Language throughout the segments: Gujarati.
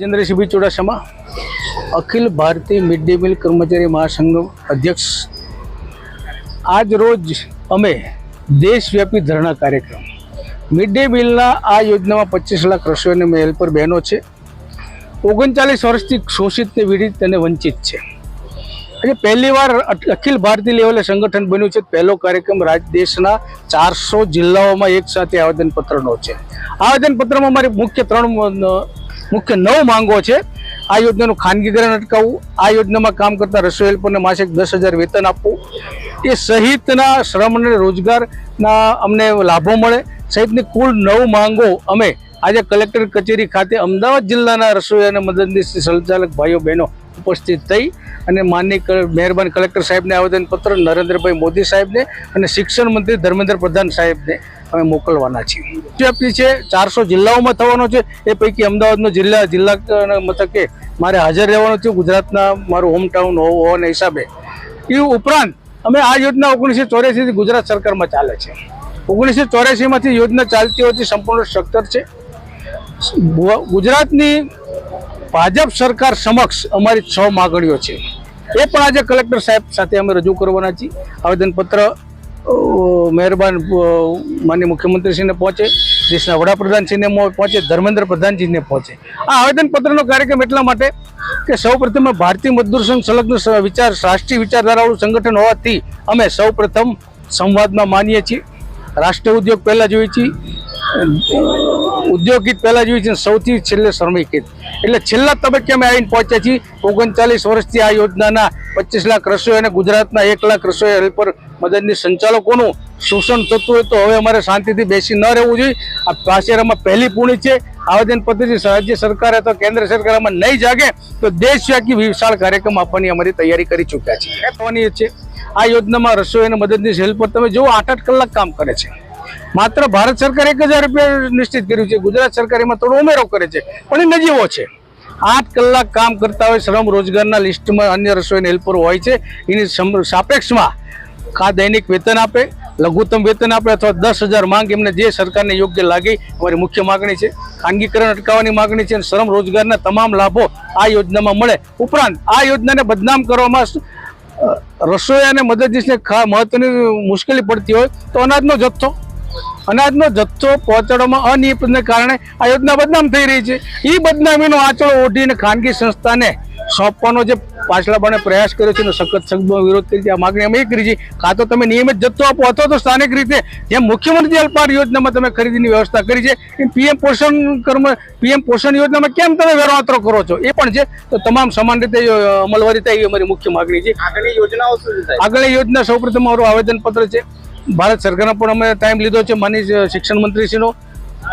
રાજેન્દ્રસિંહભાઈ Chudasama, Akhil Bharatiya mid day meal કર્મચારી મહાસંઘ અધ્યક્ષ. આજ રોજ અમે દેશવ્યાપી ધરણા કાર્યક્રમ. મિડ ડે મિલના આ યોજનામાં પચીસ લાખ રસોઈને મેં હેલ્પર બહેનો છે. ઓગણચાલીસ વર્ષથી શોષિત વિડિત અને વંચિત છે. આજે પહેલીવાર અખિલ ભારતીય લેવલે સંગઠન બન્યું છે. પહેલો કાર્યક્રમ રાજ દેશના ચારસો જિલ્લાઓમાં એક સાથે આવેદનપત્રનો છે. આવેદનપત્રમાં અમારી મુખ્ય ત્રણ મુખ્ય નવ માંગો છે. આ યોજનાનું ખાનગીકરણ અટકાવવું, આ યોજનામાં કામ કરતા રસોઈ હેલ્પરને માસિક દસ હજાર વેતન આપવું. એ સહિતના શ્રમ અને રોજગારના અમને લાભો મળે. સહિતની કુલ નવ માંગો અમે આજે કલેક્ટર કચેરી ખાતે અમદાવાદ જિલ્લાના રસોઈ અને મદદનીશ સંચાલક ભાઈઓ બહેનો ઉપસ્થિત થઈ અને માનની મહેરબાન કલેક્ટર સાહેબને આવેદનપત્ર, નરેન્દ્રભાઈ મોદી સાહેબને અને શિક્ષણ મંત્રી ધર્મેન્દ્ર પ્રધાન સાહેબને અમે મોકલવાના છીએ. વ્યાપી છે, ચારસો જિલ્લાઓમાં થવાનો છે. એ પૈકી અમદાવાદનો જિલ્લા જિલ્લા મથકે મારે હાજર રહેવાનું છે. ગુજરાતના મારું હોમટાઉન હોવાના હિસાબે. એ ઉપરાંત અમે આ યોજના ઓગણીસો ચોર્યાસીથી ગુજરાત સરકારમાં ચાલે છે. ઓગણીસો ચોર્યાસીમાંથી યોજના ચાલતી હોતી સંપૂર્ણ સ્ટ્રક્ચર છે. ગુજરાતની ભાજપ સરકાર સમક્ષ અમારી છ માગણીઓ છે. એ પણ આજે કલેક્ટર સાહેબ સાથે અમે રજૂ કરવાના છીએ. આવેદનપત્ર મહેરબાન માન્ય મુખ્યમંત્રીશ્રીને પહોંચે, દેશના વડાપ્રધાનશ્રીને પહોંચે, ધર્મેન્દ્ર પ્રધાનજીને પહોંચે. આ આવેદનપત્રનો કાર્યક્રમ એટલા માટે કે સૌ પ્રથમ ભારતીય મજદૂર સંઘ સંલગ્ન વિચાર, રાષ્ટ્રીય વિચારધારાવાળું સંગઠન હોવાથી અમે સૌ પ્રથમ સંવાદમાં માનીએ છીએ. રાષ્ટ્રીય ઉદ્યોગ પહેલાં જોઈએ છીએ. ઉદ્યોગ ગીત પહેલાં જોઈએ છીએ સૌથી છેલ્લે શ્રમિક હિત એટલે છેલ્લા તબક્કે અમે આવીને પહોંચ્યા છીએ. ઓગણચાલીસ વર્ષથી આ યોજનાના પચીસ લાખ રસોઈ અને ગુજરાતના એક લાખ રસોઈ હેલ્પર મદદની સંચાલકોનું શોષણ થતું હોય તો હવે અમારે શાંતિથી બેસી ન રહેવું જોઈએ. આ પાસેરામાં પહેલી પૂર્ણી છે. આવેદનપત્રથી રાજ્ય સરકાર અથવા કેન્દ્ર સરકાર આમાં નહીં જાગે તો દેશવ્યાપી વિશાળ કાર્યક્રમ આપવાની અમારી તૈયારી કરી ચૂક્યા છે. આ યોજનામાં રસોઈ અને મદદની હેલ્પર તમે જુઓ, આઠ આઠ કલાક કામ કરે છે. માત્ર ભારત સરકાર એક હજાર રૂપિયા નિશ્ચિત કર્યું છે. ગુજરાત સરકાર એમાં થોડો ઉમેરો કરે છે. પણ એ નજીવો છે. આઠ કલાક કામ કરતા હોય શ્રમ રોજગારના લિસ્ટમાં અન્ય રસોઈને હેલ્પરો હોય છે. એની સાપેક્ષમાં આ દૈનિક વેતન આપે, લઘુત્તમ વેતન આપે અથવા દસ હજાર માંગ એમને જે સરકારને યોગ્ય લાગી અમારી મુખ્ય માગણી છે. ખાનગીકરણ અટકાવવાની માગણી છે અને શ્રમ રોજગારના તમામ લાભો આ યોજનામાં મળે. ઉપરાંત આ યોજનાને બદનામ કરવામાં રસોઈ અને મદદનીશને ખા મહત્વની મુશ્કેલી પડતી હોય તો અનાજનો જથ્થો અનાજનો જથ્થો પહોંચાડવામાં અનિયમિતને કારણે આ યોજના બદનામ થઈ રહી છે. એ બદનામીનો આંચળો ઓઢીને ખાનગી સંસ્થાને સોંપવાનો જે પાછલા બને પ્રયાસ કર્યો છે એનો સખત શબ્દમાં વિરોધ કરી છે આ માગણી અમે એ કરી છે. કાં તો તમે નિયમિત જથ્થો આપો અથવા તો સ્થાનિક રીતે જેમ મુખ્યમંત્રી અલ્પાર યોજનામાં તમે ખરીદીની વ્યવસ્થા કરી છે એ પીએમ પોષણ કર્મ પીએમ પોષણ યોજનામાં કેમ તમે વેરવાત્રો કરો છો? એ પણ છે. તો તમામ સમાન રીતે અમલવારી થાય એવી અમારી મુખ્ય માગણી છે. આગળની યોજનાઓ આગળની યોજના સૌપ્રથમ મારું આવેદનપત્ર છે. ભારત સરકારનો પણ અમે ટાઈમ લીધો છે. માની શિક્ષણ મંત્રીશ્રીનો.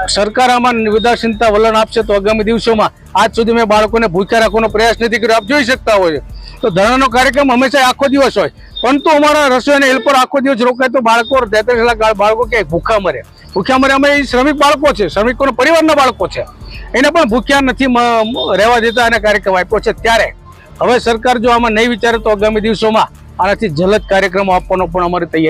સરકાર આમાં નિવેદનશીલતા વલણ આપશે તો આગામી દિવસોમાં આજ સુધી મેં બાળકોને ભૂખ્યા રાખવાનો પ્રયાસ નથી કર્યો. આપ જોઈ શકતા હોય. તો ધરણાનો કાર્યક્રમ હંમેશા આખો દિવસ હોય. પરંતુ અમારા રસોઈને હેલ્પર આખો દિવસ રોકાય તો બાળકો તેત્રીસ લાખ બાળકો કે ભૂખા મરે. ભૂખ્યા મરે અમે એ શ્રમિક બાળકો છે. શ્રમિકોના પરિવારના બાળકો છે. એને પણ ભૂખ્યા નથી રહેવા દેતા અને કાર્યક્રમ આપ્યો છે. ત્યારે હવે સરકાર જો આમાં નહીં વિચારે તો આગામી દિવસોમાં આનાથી જલદ કાર્યક્રમો આપવાનો પણ અમારી તૈયારી